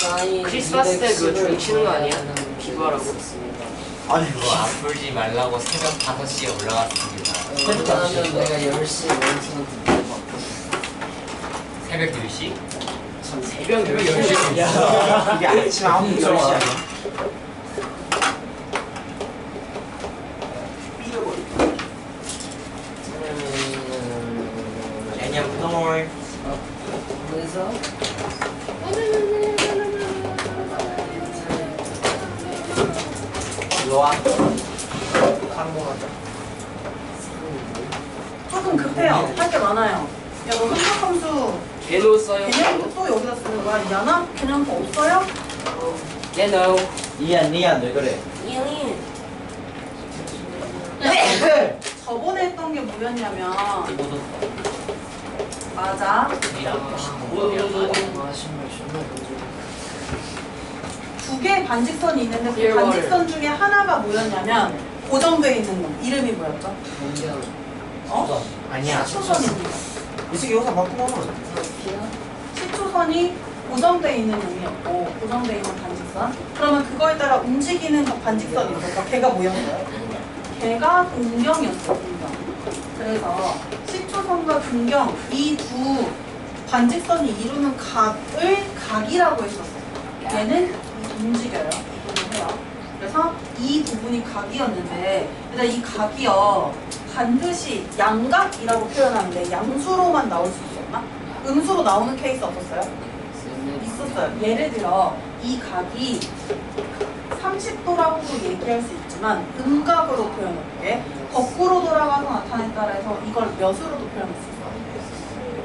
사인 크리스마스 때 그거 210을 종 치는 거 아니야? 있었습니다. 아이고. 아프지 말라고 새벽 5시에 올라갔습니다. 왜냐하면 내가 10시에 원수한테 물어봤고 새벽 2시? 새벽 새벽 10시 10시. 야, 이게 아침 9시 10시 아니야? 개노. 니안, 니안, 왜 그래? 저번에 했던 게 뭐였냐면 맞아. 아 신발 존나 건조 두 개의 반직선이 있는데 그. 반직선 중에 하나가 뭐였냐면 고정되어 있는 놈. 이름이 뭐였죠? 공경 어? 아니야. 시초선입니다. 이승이 여기서 바꾸면. 피아 시초선이 고정되어 있는 놈이었고 고정되어 있는 반직선. 그러면 그거에 따라 움직이는 그 반직선이 있었어. 걔가 뭐였어요? 걔가 근경이었어. 근경. 그래서 시초선과 근경 이 두 반직선이 이루는 각을 각이라고 했었어요. 얘는 움직여요. 이동을 해요. 그래서 이 부분이 각이었는데 일단 이 각이요 반드시 양각이라고 표현하는데 양수로만 나올 수 있었나? 음수로 나오는 케이스 없었어요? 있었어요. 예를 들어 이 각이 30도라고도 얘기할 수 있지만 음각으로 표현할게. 거꾸로 돌아가서 나타냈다라 해서 이걸 몇으로도 표현할 수 있어요.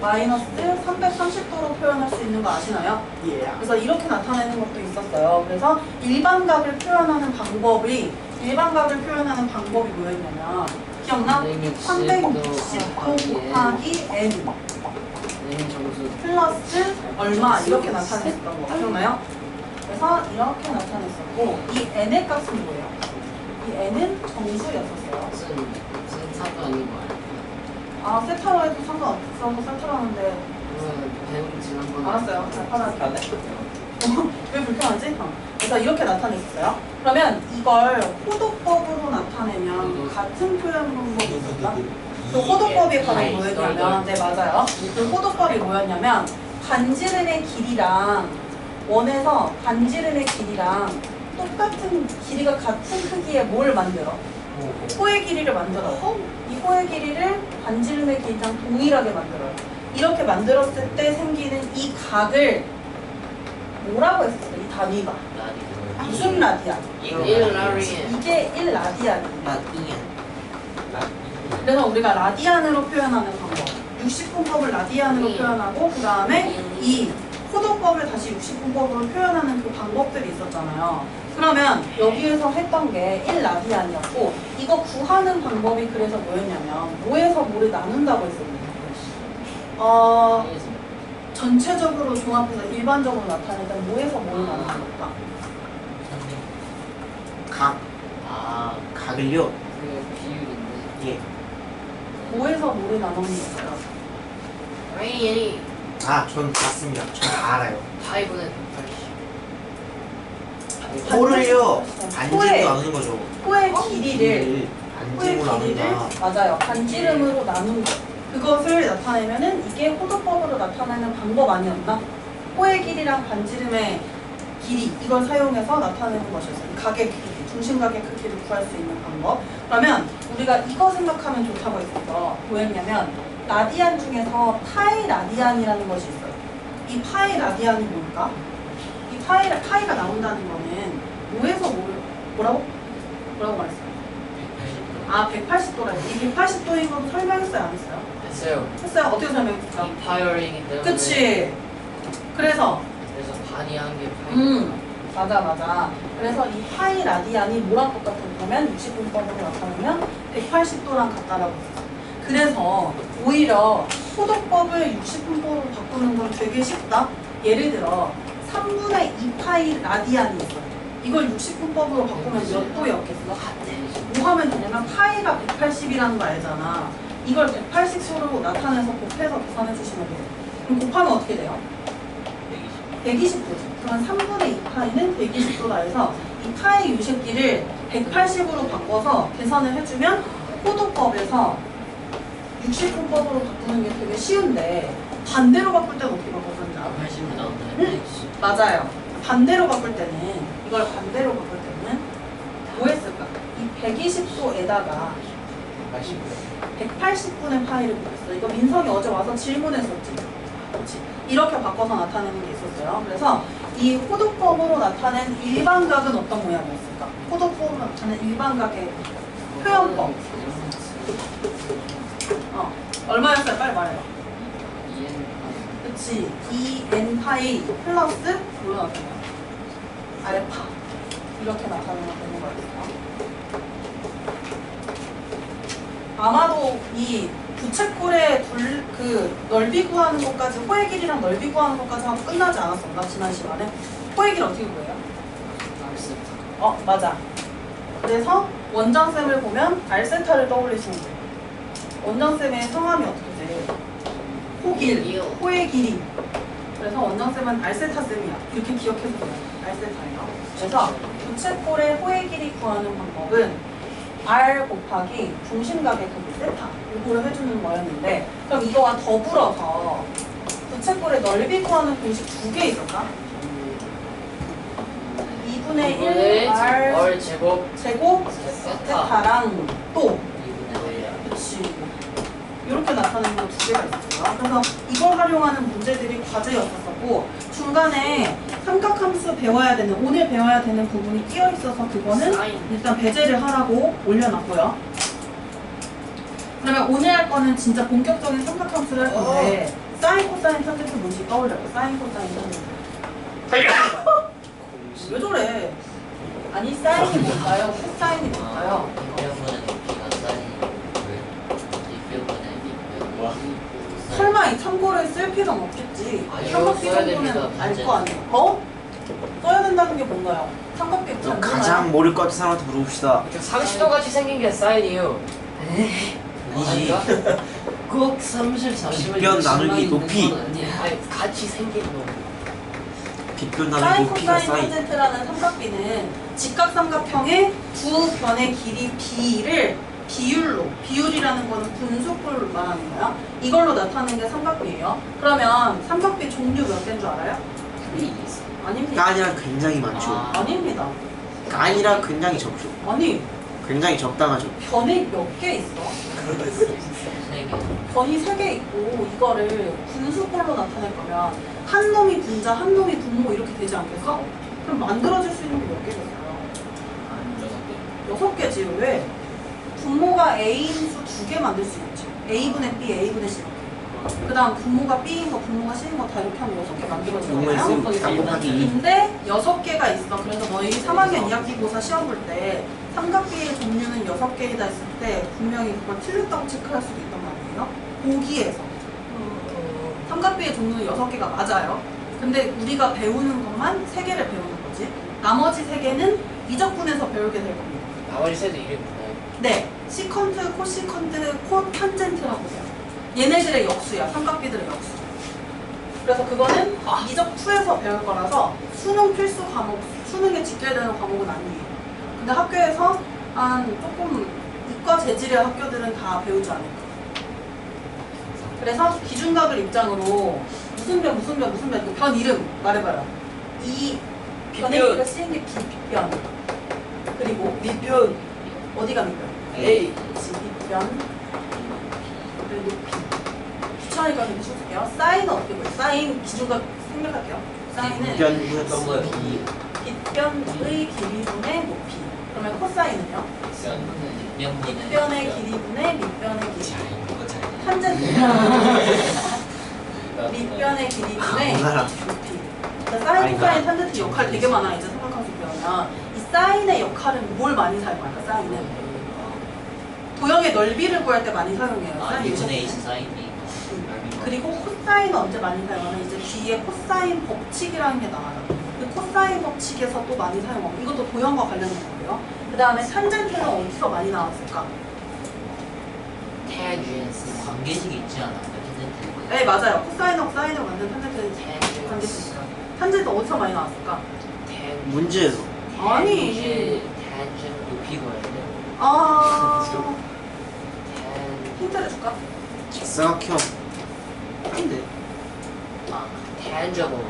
마이너스 330도로 표현할 수 있는 거 아시나요? 예. 그래서 이렇게 나타내는 것도 있었어요. 그래서 일반각을 표현하는 방법이 일반각을 표현하는 방법이 뭐였냐면 기억나? 360도 곱하기 n 점수 플러스 얼마 이렇게 나타냈었던 거 기억나요? 그래서 이렇게 나타냈었고 이 n의 값은 뭐예요? 이 n은 정수였었어요. 무슨 아니고 알파 아 세타로 해도 상관없어. 세타로 하는데 그러면 배운 지난번에 알았어요. 잘 팔아줄게. 왜 불편하지? 어. 그래서 이렇게 나타냈어요. 그러면 이걸 호도법으로 나타내면 같은 표현 방법이 있을까? 그 호도법이 바로 뭐였냐면, 네 맞아요. 그 호도법이 뭐였냐면 반지름의 길이랑 원에서 반지름의 길이랑 똑같은 길이가 같은 크기의 뭘 만들어? 호의 길이를 만들어. 이 호의 길이를 반지름의 길이랑 동일하게 만들어요. 이렇게 만들었을 때 생기는 이 각을 뭐라고 했었어요? 이 단위가 무슨 라디안? 1라리엔 이게 1라디안입니다. 라디안. 그래서 우리가 라디안으로 표현하는 방법 60분법을 라디안으로 음. 표현하고 그 다음에 이 포도법을 다시 60분법으로 표현하는 그 방법들이 있었잖아요 그러면 여기에서 했던 게 1라디안이었고 이거 구하는 방법이 그래서 뭐였냐면 뭐에서 뭐를 나눈다고 했었는데 어, 전체적으로 종합해서 일반적으로 나타낼 때 뭐에서 뭐를 나누는 걸까? 각. 아 각을요. 그 비율인데 예. 뭐에서 뭐를 나누는 걸까요? 아니 아, 전 봤습니다. 전 다 알아요. 파이브는 180 호를요. 호의- 반지로 나누는 거죠. 코의 길이를 길이를 코의 반지로 길이를 나눈다. 맞아요 반지름으로 나눈 거 그것을 나타내면은 이게 호도법으로 나타내는 방법 아니었나? 코의 길이랑 반지름의 길이 이걸 사용해서 나타내는 것이었어요 이 각의 크기, 중심 각의 크기를 구할 수 있는 방법 그러면 우리가 이거 생각하면 좋다고 했었어 뭐였냐면 라디안 중에서 파이 라디안이라는 것이 있어요 이 파이 라디안이 뭘까? 이 파이, 파이가 나온다는 거는 뭐에서 뭐, 뭐라고? 뭐라고 말했어요? 아, 180도라. 이 180도인 건 설명했어요, 안 했어요? 했어요 했어요. 어떻게 설명했을까? 이 파이어링이기 때문에 그치. 그래서, 그래서 반이 한 게 파이 음, 맞아, 맞아. 그래서 이 파이 라디안이 뭐랑 똑같냐면 60분법으로 나타내면 180도랑 같다라고 했어요. 그래서 오히려 호도법을 60분법으로 바꾸는 건 되게 쉽다. 예를 들어 3분의 2파이 라디안이 있어요. 이걸 60분법으로 바꾸면 몇 도였겠어? 뭐 하면 되냐면 파이가 180이라는 거 알잖아. 이걸 180수로 나타내서 곱해서 계산해 주시면 돼요. 그럼 곱하면 어떻게 돼요? 120도죠. 그러면 3분의 2 파이는 120도다 해서 이 파이 유식기를 180으로 바꿔서 계산을 해주면 호도법에서 60분법으로 바꾸는 게 되게 쉬운데 반대로 바꿀 때는 어떻게 바꿔주는지 알아요? 80분 나온다는 응? 네. 맞아요. 반대로 바꿀 때는 이걸 반대로 바꿀 때는 뭐 했을까? 이 120도에다가 180분의 파이를 곱했어. 이거 민석이 어제 와서 질문했었지. 그렇지. 이렇게 바꿔서 나타내는 게 있었어요. 그래서 이 호도법으로 나타낸 일반각은 어떤 모양이었을까? 호도법으로 나타낸 일반각의 표현법. 어. 얼마였어요? 빨리 말해요. 그치. 2n 파이 플러스 뭐로 나타나요? 알파. 이렇게 나타내면 되는 거였어요. 아마도 이 부채꼴의 둘, 그 넓이 구하는 것까지 호의 길이랑 넓이 구하는 것까지 하고 끝나지 않았었나 지난 시간에 호의 길 어떻게 구해요? 어 맞아 그래서 원장쌤을 보면 알세타를 떠올리시면 돼요 원장쌤의 성함이 어떻게 돼요? 호길 호의 길이. 그래서 원장쌤은 알세타쌤이야. 이렇게 기억해서 돼요. 알세타예요. 그래서 부채꼴의 호의 길이 구하는 방법은 R 곱하기 중심각의 크기 세타. 이거를 해주는 거였는데 그럼 이거와 더불어서 부채꼴의 넓이 구하는 공식 두 개 있었다? 2분의 1 R 얼 제곱 제곱 세타. 세타랑 또. 2분의 그치 이렇게 나타내는 거 두 개가 있었어요 그래서 이걸 활용하는 문제들이 과제였었고 중간에 삼각함수 배워야 되는 오늘 배워야 되는 부분이 끼어 있어서 그거는 일단 배제를 하라고 올려놨고요. 그러면 오늘 할 거는 진짜 본격적인 삼각함수를 할 건데 사인, 코사인, 탄젠트 뭔지 떠올려요. 사인, 코사인, 탄젠트. 왜 저래? 아니 사인이 뭘까요? 코사인이 뭘까요? 뒷면보다 높이가 사인 높이 설마 이 참고를 쓸 필요는 없겠지. 아니요, 삼각비 써야 정도는 알 문제. 거 아니에요. 어? 써야 된다는 게 뭔가요? 삼각비 좀잘 가장? 모를 것 같은 사람한테 물어봅시다. 상식도 같이 생긴 게 사인이에요. 아니지. 꼭 사무실 잠시만 빗변 나누기 높이. 아니 같이 생긴 놈. 빗변 사인, 나누기 높이가 코사인, 사인. 탄젠트라는 삼각비는 직각 삼각형의 두 변의 길이 b를 비율로 비율이라는 거는 분수꼴 말하는 거야. 이걸로 나타내는 게 삼각비예요. 그러면 삼각비 종류 몇 개인 줄 알아요? 아닙니다. 아니라 굉장히 많죠. 아. 아닙니다. 아니라 굉장히 적죠. 아니 굉장히 적당하죠. 변이 몇 개 있어? 변이 세 개 있고 이거를 분수꼴로 나타낼 거면 한 놈이 분자, 한 놈이 분모 이렇게 되지 않겠어? 그럼 만들어질 수 있는 게 몇 개겠어요? 여섯 개지 왜? 분모가 A인 수 두 개 만들 수 있지. A분의 B, A분의 C 이렇게. 그 다음 분모가 B인 거, 분모가 C인 거 다 이렇게 하면 여섯 개 만들어지잖아요. 수3 곱하기 2. 근데 여섯 개가 있어. 그래서 너희 3학년 2학기 고사 시험 볼 때 삼각비의 종류는 여섯 개이다 했을 때 분명히 그걸 틀렸다고 체크할 수도 있단 말이에요. 보기에서. 삼각비의 종류는 여섯 개가 맞아요. 근데 우리가 배우는 것만 세 개를 배우는 거지. 나머지 세 개는 미적분에서 배우게 될 겁니다. 나머지 이름이 뭐나요? 네, 시컨트, 코시컨트, 코 탄젠트라고 해요. 얘네들의 역수야, 삼각비들의 역수. 그래서 그거는 미적 2에서 배울 거라서 수능 필수 과목, 수능에 지켜야 되는 과목은 아니에요. 근데 학교에서 한 조금 이과 재질의 학교들은 다 배우지 않을까. 그래서 기준각을 입장으로 무슨 변, 무슨 변, 무슨 변, 그변 이름 말해봐요. 이 변의. 길이가 쓰인 게 빗변. 그리고 밑변. 어디가 밑변? 에이. 그치, 밑변. 그리고 높이. 귀찮으니까 좀 줄게요. 사인은 어떻게 보여? 사인 기준각 생략할게요. 사인은 빗변 어떤 거야? 빗변의 길이분의 높이. 그러면 코사인은요? 밑변의 길이분의 밑변의 길이. 잘. 탄젠트. 밑변의 길이분의 몰라. 높이. 그러니까 사인. 코사인, 탄젠트 역할 되게 많아. 이제 생각하면서 배우면. 이 사인의 역할은 뭘 많이 사용할까? 사인은. 도형의 넓이를 구할 때 많이 사용해요. 아 사인 2분의 2 요소. 사인이 그리고 코사인은 언제 많이 사용하면 이제 뒤에 코사인 법칙이라는 게 나와요. 그 코사인 법칙에서 또 많이 사용하고 이것도 도형과 관련된 거예요. 그 다음에 탄젠트는 어디서 많이 나왔을까? tangents 관계식이 있지 않아요? 네 맞아요. 코사인하고 사인으로 만든 탄젠트 관계식 tangents. 있어요. 탄젠트 어디서 많이 나왔을까? 문제에서. 아니. 높이 돼. 아 힌트를 줄까? 직사각형. 근데 아 tangible.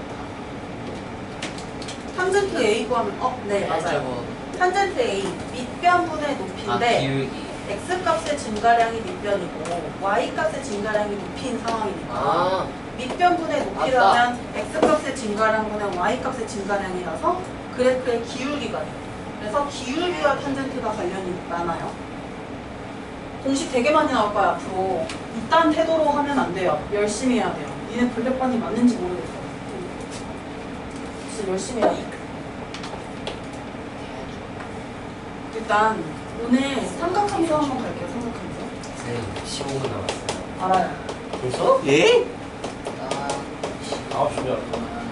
탄젠트 A 구하면 어? 네 맞아요. 탄젠트 A 밑변분의 아 높이인데 기울기. x 값의 증가량이 밑변이고 y 값의 증가량이 높인 상황이니까 아 밑변분의 높이라면 x 값의 증가량 분의 y 값의 증가량이라서 그래프의 기울기가 돼요. 그래서 기울기와 탄젠트가 관련이 많아요. 공식 되게 많이 나올 거야 앞으로. 이딴 태도로 하면 안 돼요. 열심히 해야 돼요. 니네 블랙반이 맞는지 모르겠어. 진짜 열심히 해야 돼. 일단 오늘 삼각함수 한번 갈게요. 삼각함수. 네 15분 남았어요 알아요. 벌써? 예? 아, 아홉 시면.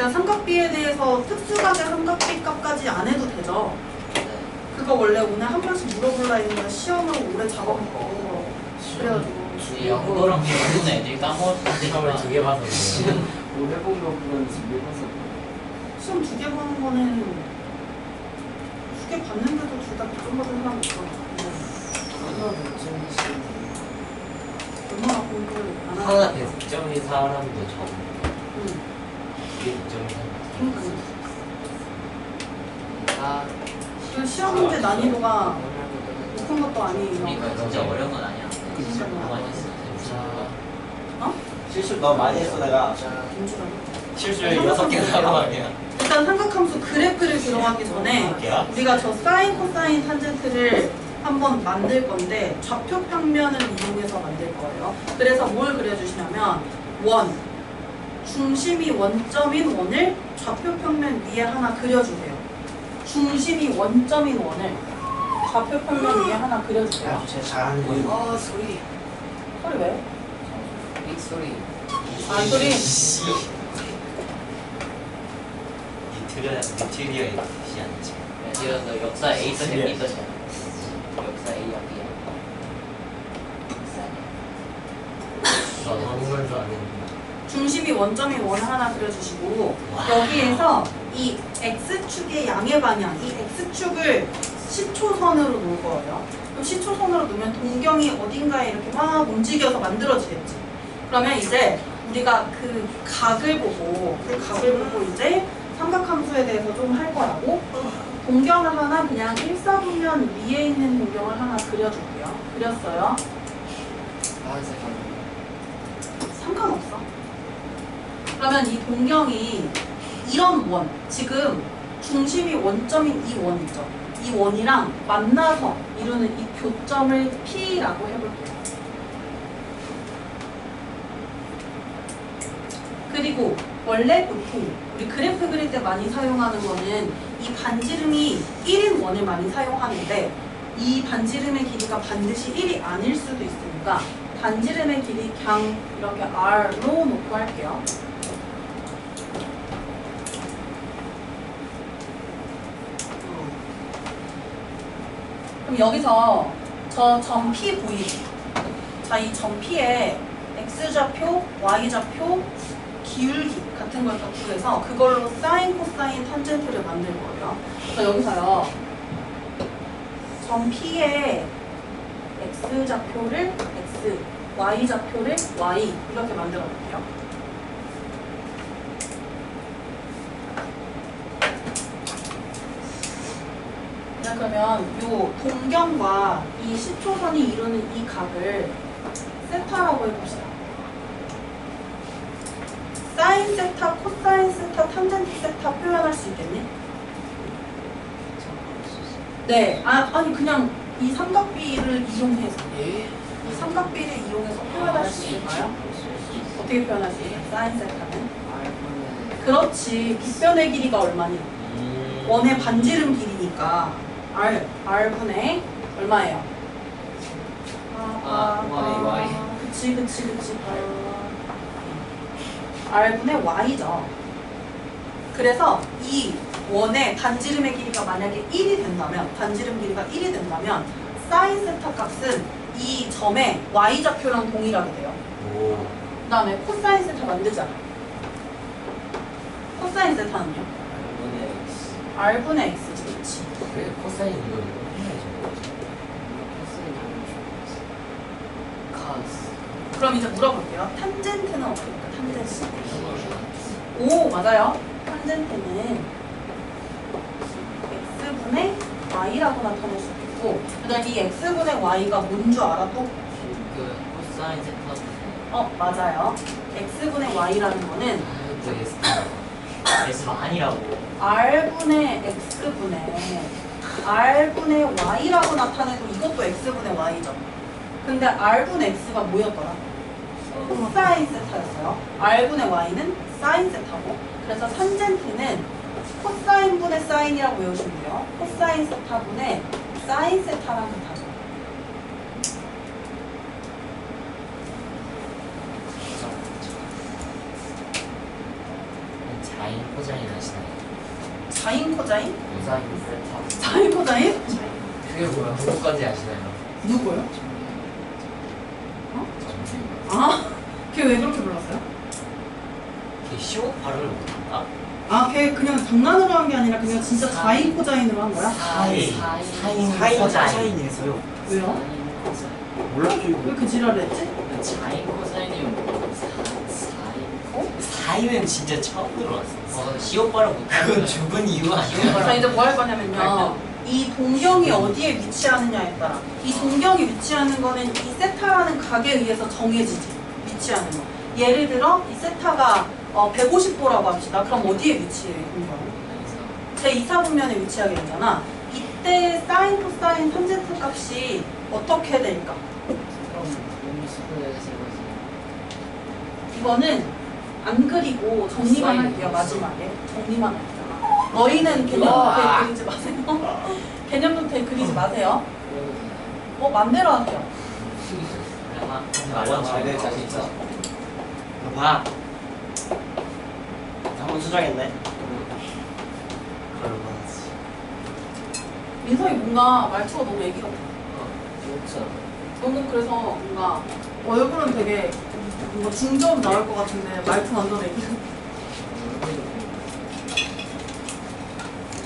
일단 삼각비에 대해서 특수각의 삼각비 값까지 안 해도 되죠. 그거 원래 오늘 한 번씩 물어볼라 했는데 시험으로 오래 잡아먹고 그래가지고 영어랑 공부는 애들이 까먹었는데 시험을 두개 봐서. 뭐 해본 거보다는 지금 해봐서. 시험 두 개 보는 거는 두 개 봤는데도 둘다 교정 받은 사람 있어. 하나 좀 얼마나 공부를 안 하나. 하나 100점인 사람도 적 응. 아, 그 시험 문제 난이도가 높은 것도 아니에요. 그러니까 진짜 어려운 건 아니야. 그러니까요. 많이 했어. 실수 너무 많이 했어 내가. 6개 하는 거 아니야? 일단 삼각함수 그래프를 들어가기 전에? 우리가 저 사인, 코사인, 탄젠트를 한번 만들 건데 좌표 평면을 이용해서 만들 거예요. 그래서 뭘 그려주시냐면 원, 중심이 원점인 원을 좌표 평면 위에 하나 그려주세요. 중심이 원점인 원을 좌표 평면 위에 하나 그려주세요. 야, 제가 잘하는 거예요. 아, 소리. 소리 왜? 빅 소리. 안 소리? 니트리아 니트리아의 뜻이 아니지 너 역사 A 또 시리아. B 또 잖아. 역사 A야 B야. 저 한국말도 안 했는데 중심이 원점인 원 하나 그려주시고 여기에서 이 x축의 양의 방향, 이 x축을 10초선으로 놓을 거예요. 그럼 10초선으로 놓으면 동경이 어딘가에 이렇게 막 움직여서 만들어지겠지. 그러면 이제 우리가 그 각을 보고 그 각을 보고 이제 삼각함수에 대해서 좀 할 거라고 동경을 하나 그냥 일사분면 위에 있는 동경을 하나 그려줄게요. 그렸어요. 아. 상관없어. 그러면 이 동경이 이런 원, 지금 중심이 원점인 이 원 있죠? 이 원이랑 만나서 이루는 이 교점을 P라고 해볼게요. 그리고 원래 보통 우리 그래프 그릴 때 많이 사용하는 거는 이 반지름이 1인 원을 많이 사용하는데 이 반지름의 길이가 반드시 1이 아닐 수도 있으니까 반지름의 길이 그냥 이렇게 R로 놓고 할게요. 그럼 여기서 저 점 P 보이지? 자, 이 점 P에 X좌표, Y좌표, 기울기 같은 걸 다 구해서 그걸로 사인, 코사인, 탄젠트를 만들 거예요. 그래서 여기서요. 점 P에 X좌표를 X, Y좌표를 Y 이렇게 만들어 볼게요. 자, 그러면 요 동경과 이 10초선이 이루는 이 각을 세타라고 해봅시다. 사인 세타, 코사인 세타, 탄젠트 세타 표현할 수 있겠니? 네. 아, 아니 그냥 이 삼각비를 이용해서 예? 이 삼각비를 이용해서 표현할 수 있을까요? 어떻게 표현할 수 있어요? 사인 세타는? 그렇지. 빗변의 길이가 얼마니? 음. 원의 반지름 길이니까 R, R분의 얼마예요? 아, Y, Y. 그치, 그치, 그치. R분의 Y죠. 그래서 이 원의 반지름의 길이가 만약에 1이 된다면 반지름 길이가 1이 된다면 사인 세타 값은 이 점의 y좌표랑 동일하게 돼요. 오. 그 다음에 코사인 세타 만들잖아. 코사인 세타는요? r분의 x지, 그치? 그 래 코사인 이거 이거 해야죠. 그럼 이제 물어볼게요. 탄젠트는 어떻게 될까? 탄젠트. 오, 맞아요. 탄젠트는 x분의 y라고 나타낼 수 있고, 그 다음에 이 x분의 y가 뭔 줄 알아? 또? 그 코사인 세터. 어, 맞아요. x분의 y라는 거는 저 S. S 아니라고. r분의 x분의 r분의 y라고 나타내도 이것도 x분의 y죠. 근데 r분의 x가 뭐였더라? 코사인 세타였어요. r분의 y는 사인 세타고 그래서 탄젠트는 코사인분의 사인이라고 외우시면 돼요. 코사인 세타분의 사인 세타랑 같아요. 자인 포장이 나시나요? 자인 코자인? 코사인 세터. 자인 코자인? 그게 뭐야? 누구까지 아시나요? 누구요? 아, 걔 왜 그렇게 불렀어요? 걔 쇼 발음을 못한다? 아, 걔 그냥 장난으로 한 게 아니라 그냥 진짜 자인 코자인으로 한 거야? 사인. 사인 사인 포장. 사인이었어요. 왜요? 코사인. 이거. 왜그 지랄을 했지? 근데 자인 사- 사인은 진짜 처음 들어봤어. 어, 시옷 발음 못하는 그건 죽은 이유 자, 아니야? 이제 뭐 할 거냐면요. 이 동경이 어디에 위치하느냐에 따라 이 동경이 위치하는 거는 이 세타라는 각에 의해서 정해지지 위치하는 거. 예를 들어 이 세타가 어, 150도라고 합시다. 그럼 어디에 위치해 동경은? 제 2사 분면에 위치하게 되잖아. 이때 사인, 코사인, 탄젠트 값이 어떻게 될까? 그럼 몸이 수그려서 이거는 안 그리고 정리만. 할게요 마지막에 정리만 할게요 너희는 개념 우와. 노트에 그리지 마세요 개념 노트에 그리지 마세요 뭐 맘대로 하세요 원잘될 자신 있어. 봐. 한번 수정했네. 민석이 뭔가 말투가 너무 애기 같아 그렇죠. 너무 그래서 뭔가 얼굴은 되게 뭔가 중저음 나올 것 같은데 말투 완전 애기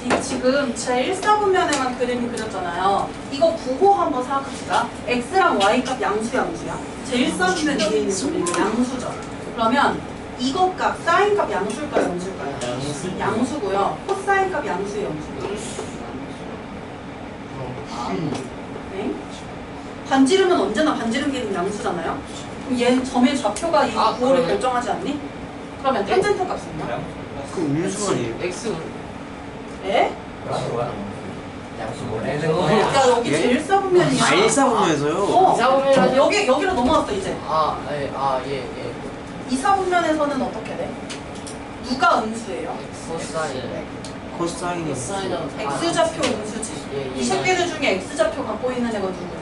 이거 지금 제 1사분면에만 그림 그렸잖아요. 이거 부호 한번 생각합시다. x랑 y 값 양수 양수야. 제 1사분면 위에 있는 그림이 양수죠. 그러면 이것 값, 사인 값 양수일까요, 양수일까요? 양수. 양수고요. 코사인 값 양수. 네. 반지름은 언제나 반지름 길이는 양수잖아요. 얘 점의 좌표가 이 아, 부호를 그러네. 결정하지 않니? 그러면 탄젠트? 그 음수? X 예? 뭐야? 양수 뭐라는 어. 거야? 야 여기 예? 제 1사분면이야. 아 일사분면에서요. 어, 이사분면이 저 여기 여기로 넘어왔어 이제. 아, 예, 아, 예, 예. 이사분면에서는 어떻게 돼? 누가 음수예요? 코사인. 코사인이 코사인은 x 좌표 음수지. 예, 예. 이 새끼들 중에 x 좌표 갖고 있는 애가 누구예요?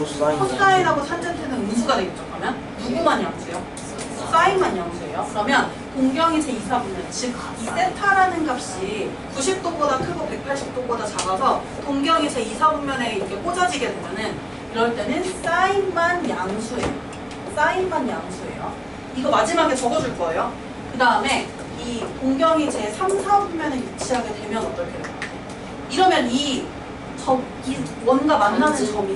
코사인. 코사인하고 탄젠트는 음수가 되겠죠. 그러면 누구만 양수요? 사인만 양수예요. 그러면 동경이 제 이사분면 즉이 세타라는 값이 90도보다 크고 180도보다 작아서 동경이 제 이사분면에 이렇게 꽂아지게 되면은 이럴 때는 사인만 양수예요. 사인만 양수예요. 이거 마지막에 적어줄 거예요. 그 다음에 이 동경이 제 3, 4분면에 위치하게 되면 어떻게 될까요? 이러면 이, 저, 이 원과 만나는 점이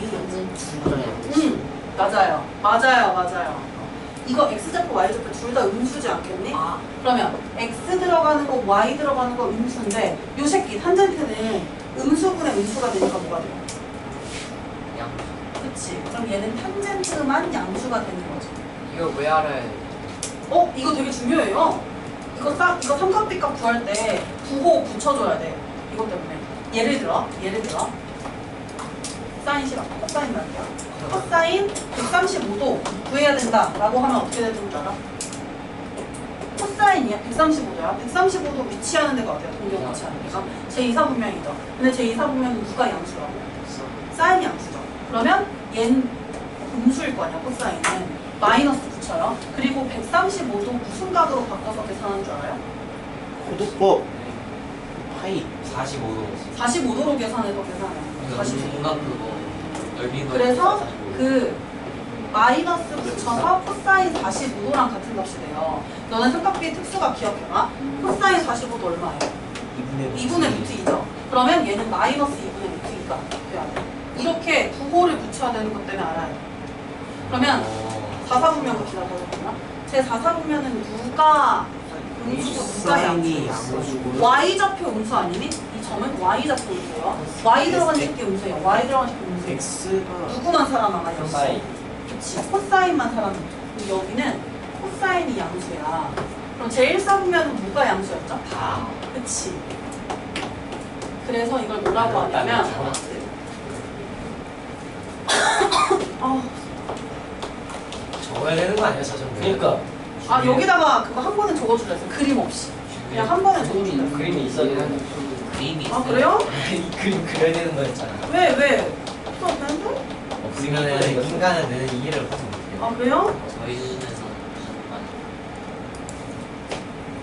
음, 맞아요. 맞아요. 맞아요. 이거 X좌표, Y좌표 둘 다 음수지 않겠니? 그러면 X 들어가는 거, Y 들어가는 거 음수인데 요 새끼 탄젠트는 음수분의 음수가 되니까 뭐가 돼요? 양. 그치. 그럼 얘는 탄젠트만 양수가 되는 거죠. 이거 왜 알아야 돼? 어? 이거 되게 중요해요. 이거 싹, 이거 삼각비값 구할 때 부호 붙여줘야 돼. 이것 때문에. 예를 들어, 예를 들어. 사인 싫어. 코사인 말이야. 코사인 135도 구해야 된다라고 하면 어떻게 되는 줄 알아? 코사인이야 135도야. 135도 위치하는 데가 어디야? 동경 위치하는 데가 제2사 분면이죠. 근데 제2사 분면은 누가 양수라고? 사인이 양수죠. 그러면 얜 음수일 거 아니야 코사인은 마이너스 붙여요. 그리고 135도 무슨 각으로 바꿔서 계산하는 줄 알아요? 고도법. 파이 45도 45도로 계산해서 계산해요. 45도. 중간 그거 넓이도 그래서 그 마이너스 붙여서 코사인 45도랑 같은 값이 돼요. 너는 삼각비의 특수가 기억해봐. 코사인 45도 얼마예요? 2분의 2분의 루트 2죠. 그러면 얘는 마이너스 2분의 루트 2가 돼야 돼. 이렇게 부호를 붙여야 되는 것 때문에 알아야 돼. 그러면 어, 4사분면 갑시다. 4사분면. 제 4사분면은 누가 음수고 누가 사인이 양수고 양수고요 Y좌표 음수 아니니? 이 점은 Y좌표 음수예요. Y 들어간 식기 음수예요. Y 들어간 식기 음수. X가 누구만 살아남아요? 코사인. 그치. 코사인만 살아남죠. 그럼 여기는 코사인이 양수야. 그럼 제1사분면은 누가 양수였죠? 다 그치. 그래서 이걸 뭐라고 하냐면 아, 적어야 되는 거 아니야 저 정도 그러니까 아 여기다가 그거 한 번에 적어주려 했어. 그림 없이. 그냥 한 번에 적어주려 했어. 그림이 있어야 되는 그림이 아 그래요? 이 그림 그려야 되는 거였잖아 왜 왜? 또 없는데? 없으면은 인간은 늘 이해를 하지 못해요 아 그래요? 저희 많이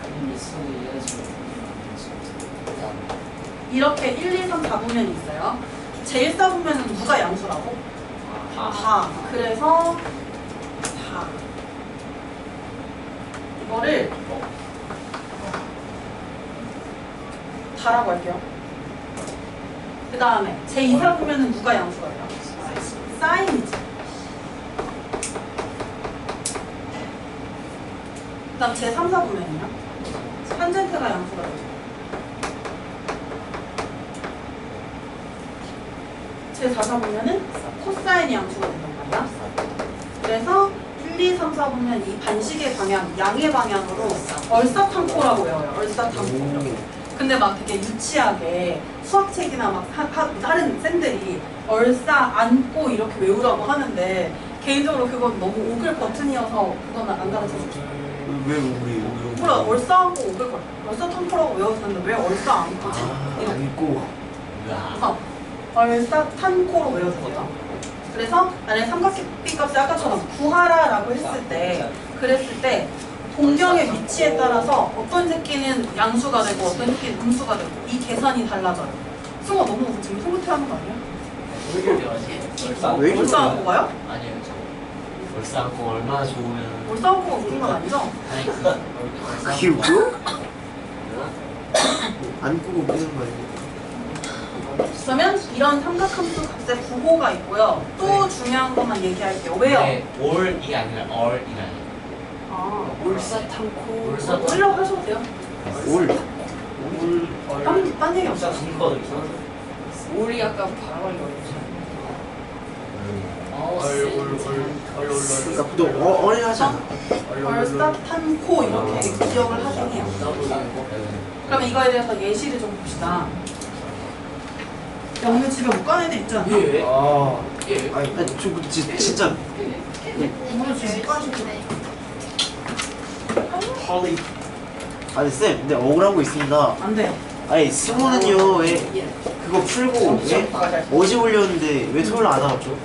그림이 있어야 이해하지 이렇게 1, 2, 3, 4분면이 있어요. 제1사분면은 누가 양수라고? 다. 그래서 다. 이거를 다라고 할게요. 그 다음에 제2사분면은 누가 양수예요? 사인이지. 그 다음 제3사분면은요? 탄젠트가 양수가 되죠. 제4사분면은 코사인이 양수가 된단 말이야. 그래서 1, 2, 3, 4 보면 이 반식의 방향, 양의 방향으로 얼사탕코라고 외워요. 얼사탕코 이렇게. 근데 막 되게 유치하게 수학책이나 막 하, 하, 다른 쌤들이 얼싸 안고 이렇게 외우라고 하는데 개인적으로 그건 너무 오글 버튼이어서 그건 안 가르쳐줬죠. 왜 우리 우리 몰라 얼싸 안고 오글 버튼. 얼싸 탕코라고 외웠는데 왜 얼싸 안고지? 이렇게. 안고 그래서 얼싸 탄코로 외워주세요. 그래서 만약에 삼각비 값을 아까처럼 구하라라고 했을 때 그랬을 때 동경의 위치에 따라서 어떤 새끼는 양수가 되고 어떤 새끼는 음수가 되고 이 계산이 달라져요. 승호 너무 지금 흐뭇해하는 거 아니야? 왜 안고 가요? 아니에요 않고 얼마나 좋으면 안고가 웃긴 건 아니죠? 아니 그 그게 뭐야? 안고 무슨 말이야? 그러면 이런 삼각함수 값의 부호가 있고요. 또 중요한 것만 얘기할게요. 왜요? 네, 올 이게 아니라 얼 이게 아니라 아, 울사탕코. 울사 올려고 하셔도 돼요. 올. 딴, 딴 얘기 있어 우리 약간 바람을 걸리지. 그러니까 보통 어, 어린 하잖아 얼싸탄코 이렇게 기억을 하긴 해요. 그럼 이거에 대해서 예시를 좀 봅시다. 야 오늘 집에 못 가는 애들 있지 않나? 예. 아 예. 아니 아니, 저 그, 지, 진짜 오늘 집에 못 가는 헐리 아니 쌤 근데 억울한 거 있습니다 안 돼요. 아니 승호는요 왜 그거 풀고 왜 어제 올렸는데 왜 토요일 안 나왔죠?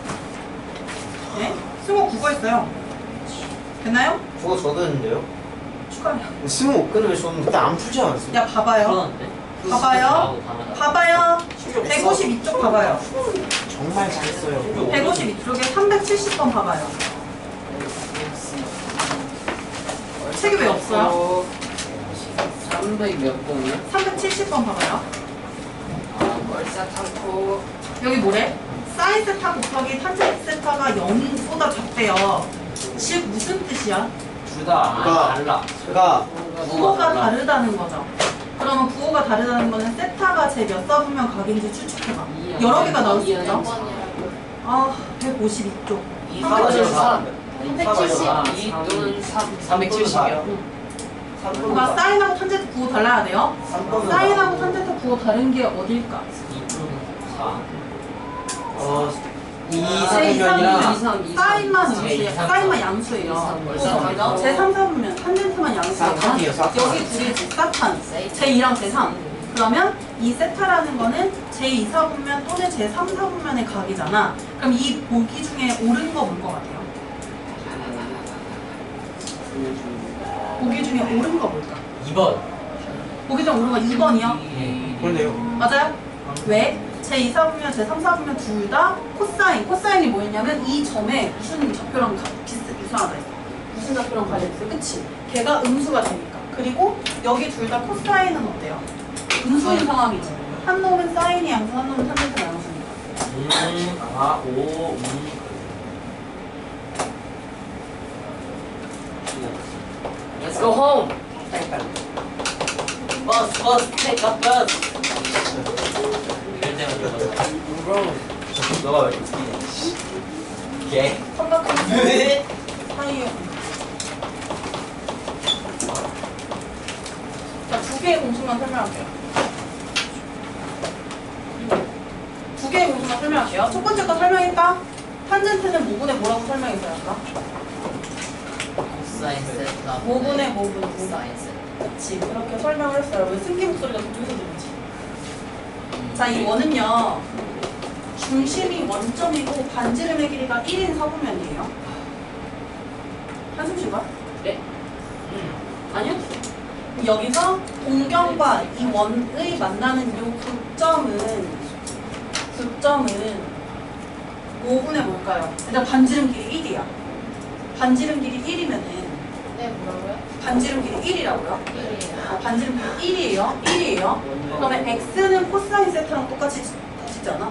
네? 승호 국어 했어요. 됐나요? 그거 줬는데요? 축하해요. 승호 근데 왜 줬는데? 그때 안 풀지 않았어? 야 봐봐요. 그러는데 봐봐요. 봐봐요. 152쪽 봐봐요. 정말 잘했어요 152쪽에 370번 봐봐요. 책이 왜 없어요? 300몇 번이야? 370번 봐봐요. 아, 벌써 탕코. 여기 뭐래? 사인 세타 곱하기 탄젠트 세타가 0보다 작대요. 즉 무슨 뜻이야? 둘다 그러니까- 달라 그가 부호가 다르다는 거죠. 그러면 부호가 다르다는 거는 세타가 제 몇 사분면 각인지 추측해봐. 여러 개가 나올 수 있죠? 아, 152쪽. 이 아, 사과죠 그렇죠. 사370 또는 370이요. 그러니까 사인하고 탄젠트 부호 달라야 돼요. 사인하고 탄젠트 부호 다른 게 어딜까? 4어 제 2, 3, 2, 사인만 제 양수예요. 이상 사인만 제 양수예요. 이상 제 3, 4분면 탄젠트만 양수예요. 사탄이에요, 사탄. 여기 둘이 사탄. 제2랑 제3. 그러면 이 세타라는 거는 제2, 4분면 또는 제3, 4분면의 각이잖아. 그럼 이 보기 중에 옳은 거뭘것 같아요? 보기 중에 옳은 거 뭘까? 2번 보기 중에 옳은 거 2번이요? 예. 그러네요. 맞아요? 왜? 제 2, 4분면, 제 3, 4분면 둘 다 코사인. 코사인이 뭐였냐면 이 점에 무슨 좌표랑 가- 비슷, 유사하다 했어. 무슨 좌표랑 관련있어요? 그치? 걔가 음수가 되니까. 그리고 여기 둘 다 코사인은 어때요? 음수인 상황이지. 한 놈은 사인이 양수, 한 놈은 탄젠트 양수니까. 음, 아, 오, 음. Let's go home. 버스, 버스, 테 너가 왜 이렇게 웃기냐. 개. 삼각형수 사이에. 자, 두 개의 공식만 설명할게요. 두 개의 공식만 설명할게요. 첫 번째 거 설명할까? 탄젠트는 모분의 뭐라고 설명했어요, 아까? 세타. 모분의 모분, 세타. 그치, 그렇게 설명을 했어요. 왜 승기 목소리가 저쪽에서 들리지? 자, 이 원은요, 중심이 원점이고 반지름의 길이가 1인 사분면이에요. 한숨 쉬봐. 네. 아니요. 여기서 동경과 이 원의 만나는 요 극점은 극점은 5분의 뭘까요? 일단 반지름 길이 1이야. 반지름 길이 1이면은 네 뭐라고요? 반지름 길이 1이라고요? 네. 아, 반지름 길이 1이에요. 1이에요. 그러면 x는 코사인 세타랑 똑같이 같지잖아.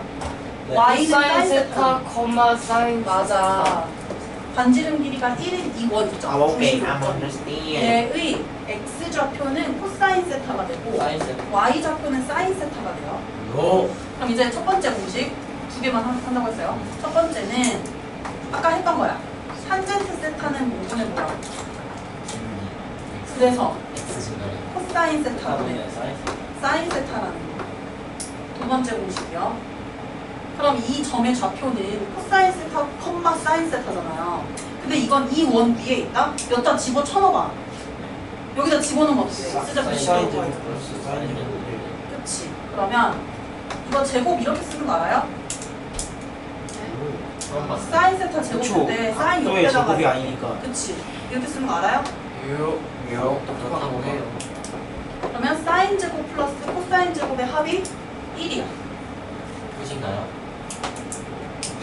네. y는 사인 사인 세타, 세타. 콤마 사인 맞아. 반지름 길이가 1인 이원 있죠. 아, 오케이. I'm understand. 얘의 x 좌표는 코사인 세타가 되고 사이즈. y 좌표는 사인 세타가 돼요. 요. 그럼 이제 첫 번째 공식 두 개만 한- 한다고 했어요. 첫 번째는 아까 했던 거야. 탄젠트 세타는 모분의 뭐라고? 그래서 코사인 사이즈. 사인 세타라는 거. 두 번째 공식이요. 그럼 이 점의 좌표는 코사인 세타, 콤마 사인 세타잖아요. 근데 이건 이 원 위에 있다? 여기다 집어 쳐넣어봐. 여기다 집어넣으면 어떻게 돼? 사이즈. 그치. 그러면 이거 제곱 이렇게 쓰는 거 알아요? 봤어 사인 세타. 때 사인 옆에다가 제곱이 아니니까. 그치. 이렇게 쓰는 거 알아요? 요. 요. 그렇다고 해요. 그러면 사인 제곱 플러스 코사인 제곱의 합이 1이야. 끝인가요?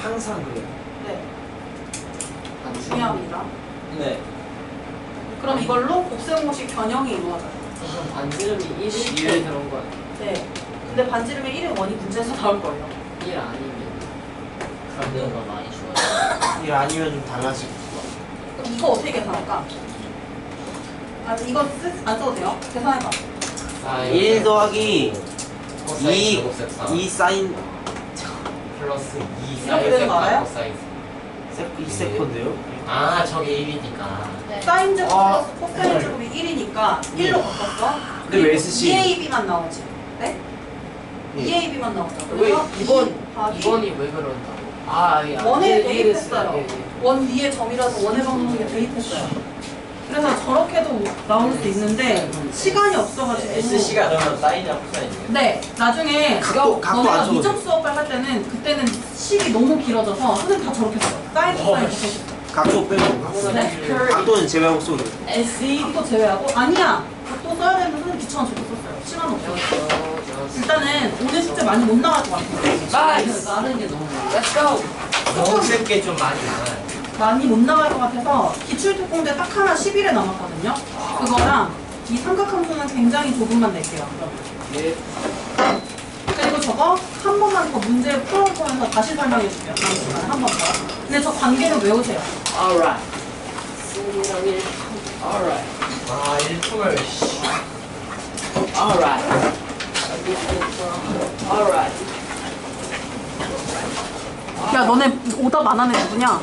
항상 그래요. 네. 중요합니다. 네. 그럼 이걸로 곱셈 공식 변형이 이루어져요. 그럼 반지름이 1일 일. 때 그런 거야. 네. 근데 반지름의 1인 원이 문제에서 나올 거예요. 1 아니면 그럼 더 많이 좋아요. 일 아니면 좀 달라질 거. 그럼 이거 어떻게 계산할까? 아, 이거 쓰, 안 써도 돼요? 계산해봐. 아, 1 더하기 코사인 이- 제곱 셉사 2 사인 플러스 2 이렇게 되는 거 알아요? 코사인 세, 2 세컨드요? 아 저게 1이니까 네. 사인 제곱 아. 플러스 코사인 제곱이 1이니까 1로 바꿨어. 근데 왜 SC? 2AB만 나오지. 네? 예. 2AB만 나오죠. 왜 그래서 2번 이 더하기 2번이 왜 그런다고? 아, 예. 원에 예, 대입했어요. 예, 예. 원 위에 점이라서 원의 방정식에 대입했어요. 그래서 저렇게도 나올 수 있는데 시간이 없어가지고. SC가 그러면 사이즈랑 코사이즈예요? 네, 나중에 각도- 각도 안 너네가 이점 돼. 수업을 할 때는 그때는 식이 너무 길어져서 선생님 다 저렇게 써요. 사인 코사인 이렇게. 각도 빼고. 네. 각도는 제외하고 써도 돼요. 이거 제외하고 아니야. 또 써야 되는데 선생님 귀찮아 저렇게 썼어요. 시간 없어. 일단은 오늘 숙제 많이 못 나갈 것 같아요. 나이스! 나는 게 너무. Let's go! 정쌤 게좀 많이 많아요. 많이 못 나갈 것 같아서 기출특공대 딱 하나 10일에 남았거든요. 그거랑 이 삼각함수는 굉장히 조금만 낼게요. 예. 그리고 저거 한 번만 더 문제 풀어보면서 다시 설명해 줄게요. 다음 시간에 한번 더. 근데 저 관계는 외우세요. Alright. 1. Alright. 아, 일품을, 씨. Alright. Alright. 야 너네 오답 안 하는 누구냐?